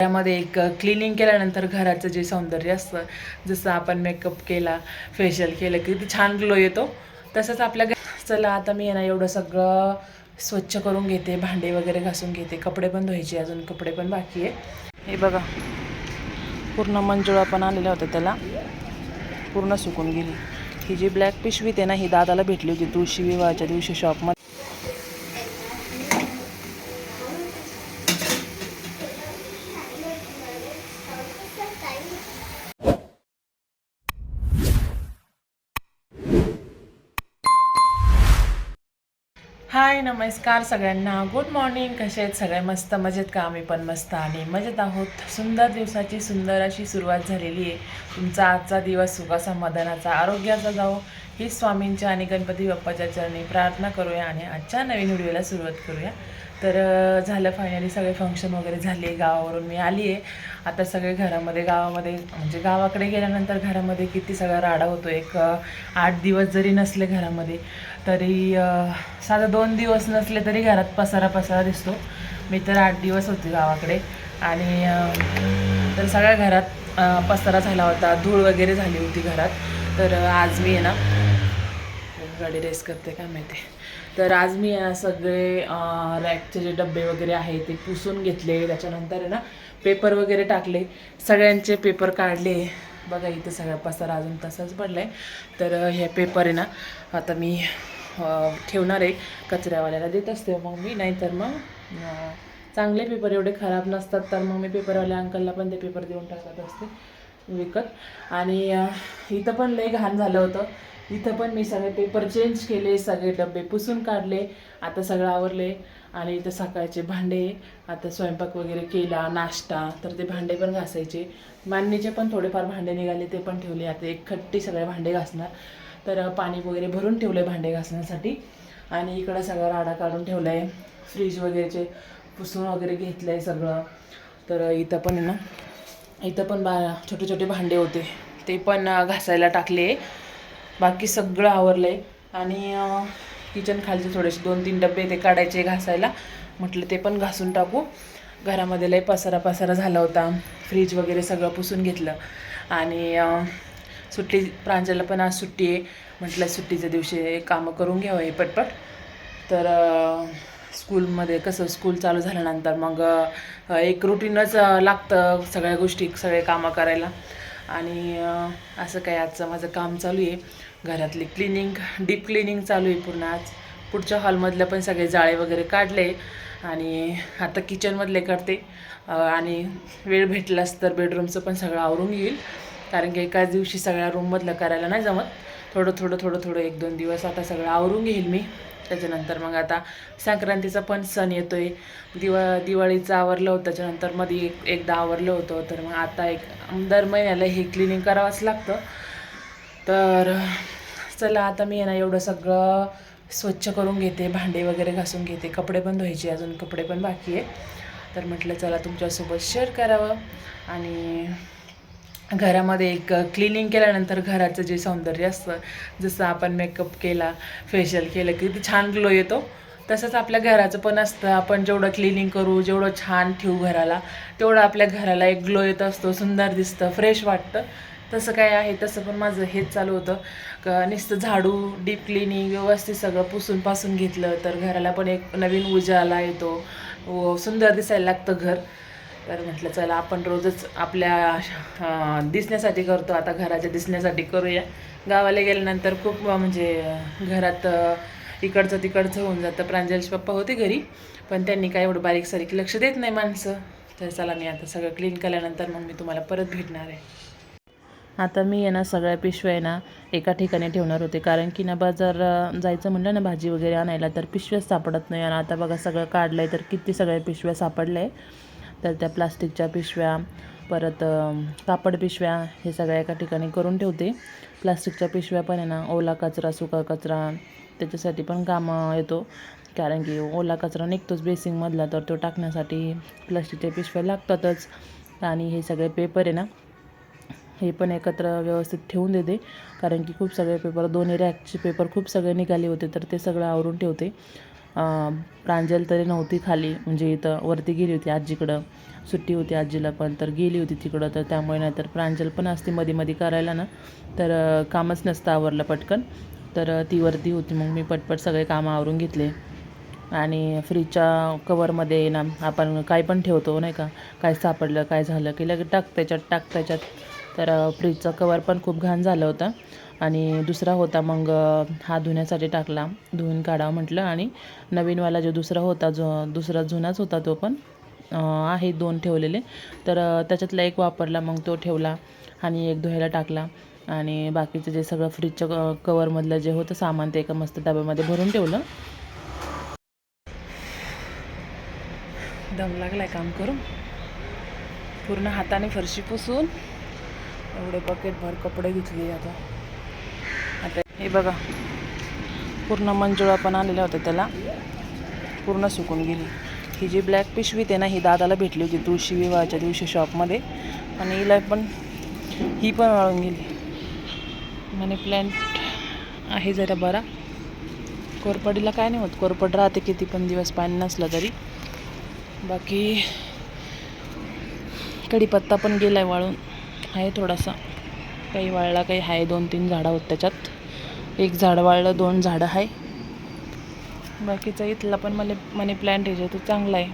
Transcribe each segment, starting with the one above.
त्यामध्ये एक क्लिनिंग केल्यानंतर घराचं जे सौंदर्य असतं जसं आपण मेकअप केला फेशियल केलं की ते छान ग्लो येतो. तसंच आपल्या चला आता मी आहे ना एवढं सगळं स्वच्छ करून घेते भांडे वगैरे घासून घेते कपडे पण धुवायचे अजून कपडे पण बाकी आहे. हे बघा पूर्ण मंजुळा पण आलेल्या होत्या त्याला. पूर्ण सुकून गेली. ही जी ब्लॅक पिशवी ते ना ही दादाला भेटली होती तुळशी विवाहाच्या दिवशी शॉपमध्ये हाय नमस्कार सगळ्यांना. गुड मॉर्निंग कसे आहेत सगळे? मस्त मजेत का? आम्ही पण मस्त आणि मजेत आहोत. सुंदर दिवसाची सुंदर अशी सुरुवात झालेली आहे. तुमचा आजचा दिवस सुखासमाधानाचा आरोग्याचा जाओ ही स्वामींच्या आणि गणपती बाप्पाच्या चरणी प्रार्थना करूया आणि आजच्या नवीन व्हिडिओला सुरुवात करूया. तर झालं फायनली सगळे फंक्शन वगैरे झाले. गावावरून मी आली आहे. आता सगळे घरामध्ये गावामध्ये म्हणजे गावाकडे गेल्यानंतर घरामध्ये किती सगळा राडा होतो. एक आठ दिवस जरी नसले घरामध्ये तरी साधा दोन दिवस नसले तरी घरात पसारा पसारा दिसतो. मी तर आठ दिवस होते गावाकडे. आणि तर सगळ्या घरात पसारा झाला होता. धूळ वगैरे झाली होती घरात. तर आज मी आहे ना गाडी रेस करते काय माहिती? तर आज मी सगळे रॅकचे जे डबे वगैरे आहे ते पुसून घेतले. त्याच्यानंतर आहे ना पेपर वगैरे टाकले. सगळ्यांचे पेपर काढले. बघा इथं सगळा पसारा अजून तसाच पडला आहे तर हे पेपर आहे ना आता मी ठेवणार आहे. कचऱ्यावाल्याला देत असते मग मी नाहीतर मग चांगले पेपर एवढे खराब नसतात तर मग मी पेपरवाल्या अंकलला पण ते पेपर देऊन टाकत असते विकत. आणि इथं पण लय घाण झालं होतं. इथं पण मी सगळे पेपर चेंज केले सगळे डबे पुसून काढले. आता सगळं आवरले आणि इथं सकाळचे भांडे आता स्वयंपाक वगैरे केला नाश्ता तर ते भांडे पण घासायचे. मान्नीचे पण थोडेफार भांडे निघाले ते पण ठेवले. आता एक खट्टी सगळे भांडे घासणार. तर पाणी वगैरे भरून ठेवले भांडे घासण्यासाठी. आणि इकडं सगळा राडा काढून ठेवला आहे फ्रीज वगैरेचे पुसून वगैरे घेतलं आहे सगळं. तर इथं पण आहे ना इथं पण बा छोटे छोटे भांडे होते. ते पण घासायला टाकले. बाकी सगळं आवरलं आहे आणि किचन खालचे थोडेसे दोन तीन डबे ते काढायचे घासायला. म्हटलं ते पण घासून टाकू. घरामध्ये लय पसारा पसारा झाला होता. फ्रीज वगैरे सगळं पुसून घेतलं. आणि सुट्टी प्रांजलला पण आज सुट्टी आहे. म्हटलं सुट्टीच्या दिवशी कामं करून घ्यावं हे पटपट. तर स्कूलमध्ये कसं स्कूल चालू झाल्यानंतर मग एक रुटीनच लागतं सगळ्या गोष्टी सगळे कामं करायला. आणि असं काय आजचं माझं काम चालू आहे. घरातली क्लिनिंग डीप क्लिनिंग चालू आहे पूर्ण आज. पुढच्या हॉलमधलं पण सगळे जाळे वगैरे काढले. आणि आता किचनमधले करते. आणि वेळ भेटलाच तर बेडरूमचं पण सगळं आवरून घेईल. कारण की एकाच दिवशी सगळ्या रूममधलं करायला नाही जमत. थोडं थोडं थोडं थोडं एक दोन दिवस आता सगळं आवरून घेईल मी. त्याच्यानंतर मग आता संक्रांतीचा पण सण येतो आहे दिवा दिवाळीचं आवरलं होतं. त्याच्यानंतरमध्ये एक एकदा आवरलं होतं. तर मग आता एक दर महिन्याला हे क्लिनिंग करावंच लागतं. तर चला आता मी आहे ना एवढं सगळं स्वच्छ करून घेते भांडे वगैरे घासून घेते कपडे पण धुवायचे अजून कपडे पण बाकी आहे. तर म्हटलं चला तुमच्यासोबत शेअर करावं आणि घरामध्ये एक क्लिनिंग केल्यानंतर घराचं जे सौंदर्य असतं जसं आपण मेकअप केला फेशियल केलं की ते छान ग्लो येतो. तसंच आपल्या घराचं पण असतं आपण जेवढं क्लिनिंग करू जेवढं छान ठेवू घराला तेवढं आपल्या घराला एक ग्लो येत असतो सुंदर दिसतं फ्रेश वाटतं. तसं काय आहे तसं पण माझं हेच चालू होतं. का नुसतं झाडू डीप क्लिनिंग व्यवस्थित सगळं पुसून पासून घेतलं तर घराला पण एक नवीन उजाला येतो. व सुंदर दिसायला लागतं घर. तर म्हटलं चला आपण रोजच आपल्या दिसण्यासाठी करतो. आता घराच्या दिसण्यासाठी करूया. गावाला गेल्यानंतर खूप म्हणजे घरात इकडचं तिकडचं होऊन जातं. प्रांजलचे पप्पा होते घरी पण त्यांनी काय एवढं बारीक सारीक लक्ष देत नाही माणसं. तर चला मी आता सगळं क्लीन केल्यानंतर मग मी तुम्हाला परत भेटणार आहे. आता मी आहे ना सगळ्या पिशव्या आहे ना एका ठिकाणी ठेवणार होते. कारण की ना बाजार जायचं म्हणलं ना भाजी वगैरे आणायला तर पिशव्याच सापडत नाही. आणि आता बघा सगळं काढलं आहे तर किती सगळ्या पिशव्या सापडल्या आहे तर त्या प्लास्टिकच्या पिशव्या परत कापड पिशव्या हे सगळ्या एका ठिकाणी करून ठेवते. प्लास्टिकच्या पिशव्या पण आहे ना ओला कचरा सुका कचरा त्याच्यासाठी पण कामं येतो. कारण की ओला कचरा निघतोच बेसिंगमधला तर तो टाकण्यासाठी प्लास्टिकच्या पिशव्या लागतातच. आणि हे सगळे पेपर आहे ना हे पण एकत्र व्यवस्थित ठेवून देते. कारण की खूप सगळे पेपर दोन्ही रॅकचे पेपर खूप सगळे निघाले होते तर ते सगळं आवरून ठेवते. प्रांजल तरी नव्हती खाली म्हणजे इथं वरती गेली होती आजीकडं. सुट्टी होती आजीला पण तर गेली होती तिकडं तर त्यामुळे नाहीतर प्रांजल पण असते मध्ये मध्ये करायला ना. तर कामच नसतं आवरलं पटकन. तर ती वरती होती मग मी पटपट सगळे कामं आवरून घेतले. आणि फ्रीजच्या कवरमध्ये ना आपण काय पण ठेवतो नाही का? काय सापडलं काय झालं की लगेच टाक त्याच्यात टाक त्याच्यात. तर फ्रीजचं फ्रीजचा कवर पण खूप घाण झालं होतं. आणि दुसरा होता मग हा धुण्यासाठी टाकला. धुवून काढावं म्हटलं आणि नवीनवाला जो दुसरा होता जो दुसरा जुनाच होता तो पण आहे दोन ठेवलेले. तर त्याच्यातला एक वापरला मग तो ठेवला आणि एक धुवायला टाकला. आणि बाकीचं जे सगळं फ्रीजच्या क कवरमधलं जे होतं सामान ते एका मस्त डब्यामध्ये भरून ठेवलं. दम लागलाय काम करून. पूर्ण हाताने फरशी पुसून. एवढे बकेटभर कपडे घेतले आता. आता हे बघा. पूर्ण मंजुळा पण आलेल्या होत्या त्याला. पूर्ण सुकून गेली. ही जी ब्लॅक पिशवी ते ना ही दादाला भेटली होती तुळशी विवाहाच्या दिवशी शॉपमध्ये आणि हिला पण ही पण वाळून गेली. मनी प्लॅन्ट आहे जरा बरा. कोरपडीला काय नाही होत. कोरपड राहते किती पण दिवस पाणी नसलं तरी. बाकी कढीपत्ता पण गेला आहे वाळून. आहे थोडासा. काही वाळला काही आहे दोन तीन झाडं होत त्याच्यात. एक झाड वाळलं दोन झाडं आहे. बाकीचा इथला पण मला मनी प्लॅन्ट आहे तो चांगला आहे.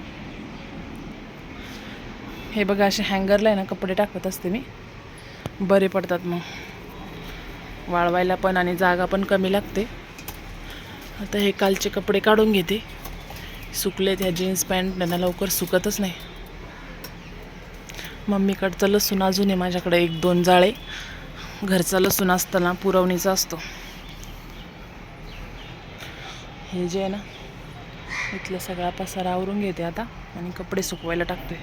हे बघा असे हँगरला आहे ना कपडे टाकत असते मी. बरे पडतात मग. वाळवायला पण आणि जागा पण कमी लागते. आता हे कालचे कपडे काढून घेते. सुकले त्या जीन्स पॅन्ट त्यांना लवकर सुकतच नाही. मम्मीकडचं लसूण अजून आहे माझ्याकडे एक दोन जाळे. घरचा लसूण असताना पुरवणीचा असतो. हे जे आहे ना इथला सगळा पसारा आवरून घेते आता आणि कपडे सुकवायला टाकते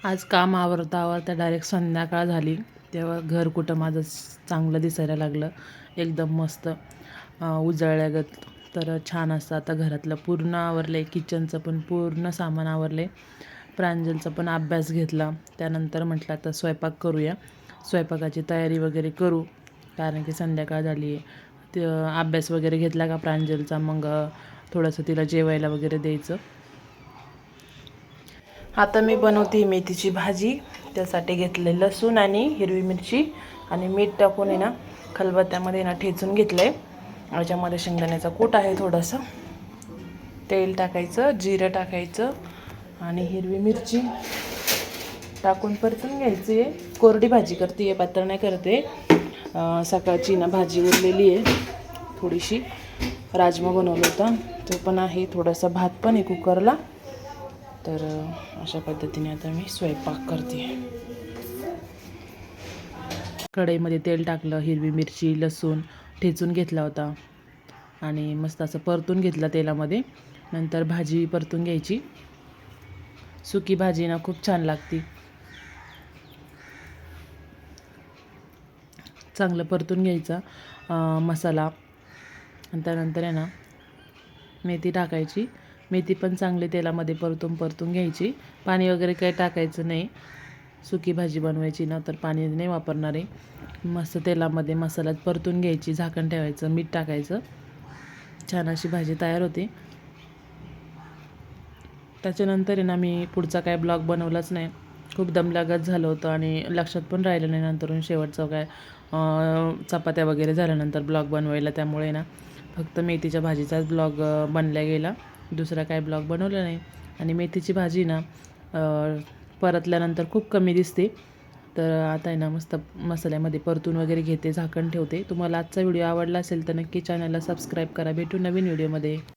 आज काम आवरता आवरता डायरेक्ट संध्याकाळ झाली. तेव्हा घर कुठं माझं चांगलं दिसायला लागलं. एकदम मस्त उजळल्यागत तर छान असतं. आता घरातलं पूर्ण आवरलं आहे किचनचं पण पूर्ण सामान आवरलं आहे प्रांजलचा पण अभ्यास घेतला. त्यानंतर म्हटलं आता स्वयंपाक करूया. स्वयंपाकाची तयारी वगैरे करू. कारण की संध्याकाळ झाली आहे. ते अभ्यास वगैरे घेतला का प्रांजलचा? मग थोडंसं तिला जेवायला वगैरे द्यायचं. आता मी बनवते मेथीची भाजी. त्यासाठी घेतले लसूण आणि हिरवी मिरची आणि मीठ टाकून आहे ना खलबत्त्यामध्ये ना ठेचून घेतलं आहे याच्यामध्ये शेंगदाण्याचा कूट आहे थोडंसं. तेल टाकायचं जिरं टाकायचं आणि हिरवी मिरची टाकून परतून घ्यायची आहे. कोरडी भाजी करते आहे पात्र नाही करते. सकाळची ना भाजी उरलेली आहे थोडीशी. राजमा बनवला होता तो पण आहे. थोडासा भात पण आहे कुकरला. तर अशा पद्धतीने आता मी स्वयंपाक करते. कढईमध्ये तेल टाकलं हिरवी मिरची लसूण ठेचून घेतला होता. आणि मस्त असं परतून घेतलं तेलामध्ये. नंतर भाजी परतून घ्यायची. सुकी भाजी ना खूप छान लागती. चांगलं परतून घ्यायचा मसाला. त्यानंतर आहे ना मेथी टाकायची. मेथी पण चांगली तेलामध्ये परतून परतून घ्यायची. पाणी वगैरे काही टाकायचं नाही. सुकी भाजी बनवायची ना तर पाणी नाही वापरणार. आहे मस्त तेलामध्ये मसाल्यात परतून घ्यायची झाकण ठेवायचं मीठ टाकायचं. छान अशी भाजी तयार होते. त्याच्यानंतर आहे ना मी पुढचा काय ब्लॉग बनवलाच नाही. खूप दमलागत झालं होतं आणि लक्षात पण राहिलं नाही नंतरून शेवटचं काय चपात्या वगैरे झाल्यानंतर ब्लॉग बनवायला. त्यामुळे ना फक्त मेथीच्या भाजीचाच ब्लॉग बनला गेला. दुसरा काय ब्लॉग बनवला नाही. आणि मेथीची भाजी ना परतल्यानंतर खूप कमी दिसते. तर आता आहे ना मस्त मसाल्यामध्ये परतून वगैरे घेते झाकण ठेवते. तुम्हाला आजचा व्हिडिओ आवडला असेल तर नक्की चॅनलला सबस्क्राईब करा. भेटू नवीन व्हिडिओमध्ये.